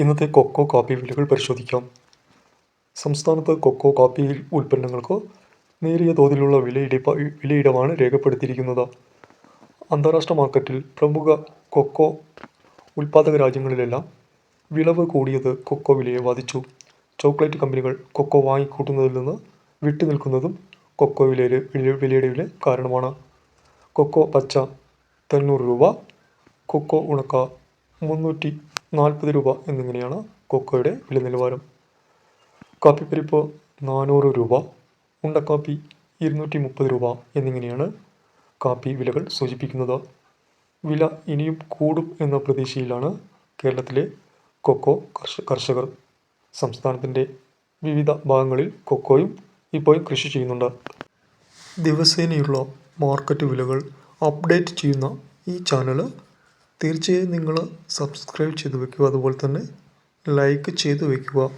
ഇന്നത്തെ കൊക്കോ കാപ്പി വിലകൾ പരിശോധിക്കാം. സംസ്ഥാനത്ത് കൊക്കോ കാപ്പി ഉൽപ്പന്നങ്ങൾക്ക് നേരിയ തോതിലുള്ള വിലയിടിപ്പ വിലയിടവാണ് രേഖപ്പെടുത്തിയിരിക്കുന്നത്. അന്താരാഷ്ട്ര മാർക്കറ്റിൽ പ്രമുഖ കൊക്കോ ഉൽപ്പാദക രാജ്യങ്ങളിലെല്ലാം വിളവ് കൂടിയത് കൊക്കോ വിലയെ ബാധിച്ചു. ചോക്ലേറ്റ് കമ്പനികൾ കൊക്കോ വാങ്ങിക്കൂട്ടുന്നതിൽ നിന്ന് വിട്ടുനിൽക്കുന്നതും കൊക്കോ വിലയിലെ വിലയിടിവിന് കാരണമാണ്. കൊക്കോ പച്ച തൊണ്ണൂറ് രൂപ. കൊക്കോ ഉണക്ക മുന്നൂറ്റി നാൽപ്പത് രൂപ എന്നിങ്ങനെയാണ് കൊക്കോയുടെ വില നിലവാരം. കാപ്പിപ്പരിപ്പ് നാനൂറ് രൂപ ഉണ്ടക്കാപ്പി ഇരുന്നൂറ്റി മുപ്പത് രൂപ എന്നിങ്ങനെയാണ് കാപ്പി വിലകൾ സൂചിപ്പിക്കുന്നത്. വില ഇനിയും കൂടും എന്ന പ്രതീക്ഷയിലാണ് കേരളത്തിലെ കൊക്കോ കർഷകർ. സംസ്ഥാനത്തിന്റെ വിവിധ ഭാഗങ്ങളിൽ കൊക്കോയും ഇപ്പോൾ കൃഷി ചെയ്യുന്നുണ്ട്. ദിവസേനയുള്ള മാർക്കറ്റ് വിലകൾ അപ്ഡേറ്റ് ചെയ്യുന്ന ഈ ചാനൽ തീർച്ചയായും നിങ്ങൾ സബ്സ്ക്രൈബ് ചെയ്ത് വെക്കുക. അതുപോലെ തന്നെ ലൈക്ക് ചെയ്ത് വെക്കുക.